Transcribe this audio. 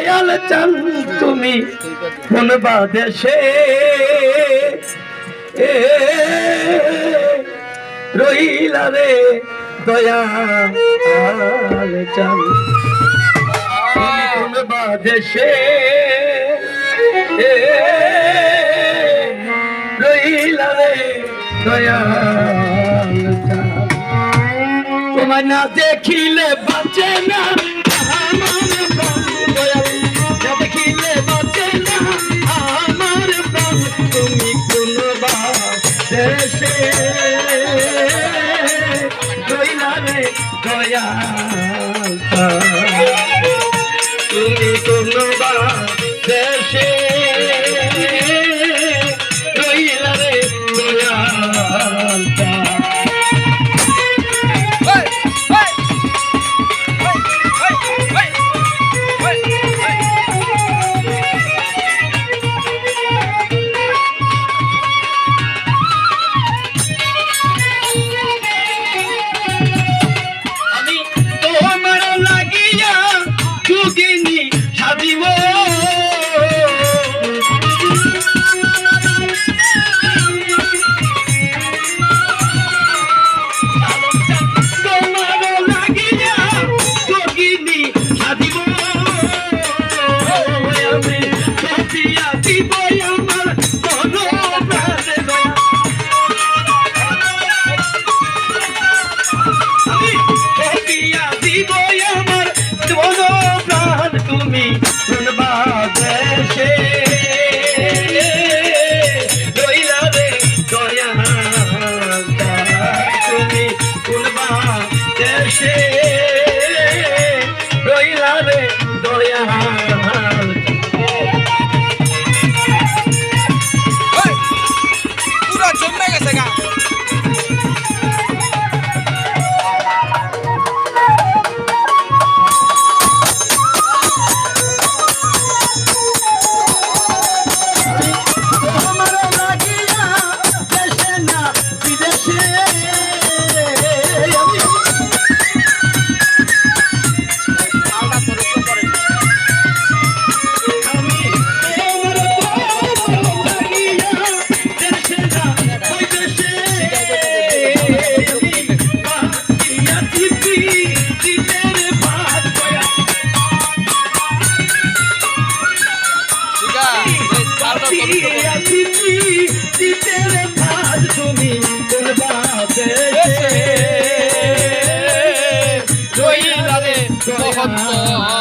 দয়াল চাল তুমি। কোন বাদেশে এ রইলা রে দয়াল চাল কোন বাদেশে রইলা রে দয়াল চান। তোমায় না দেখিলে বাঁচে না। দেশে রইলারে দয়া ফুলবা Allah.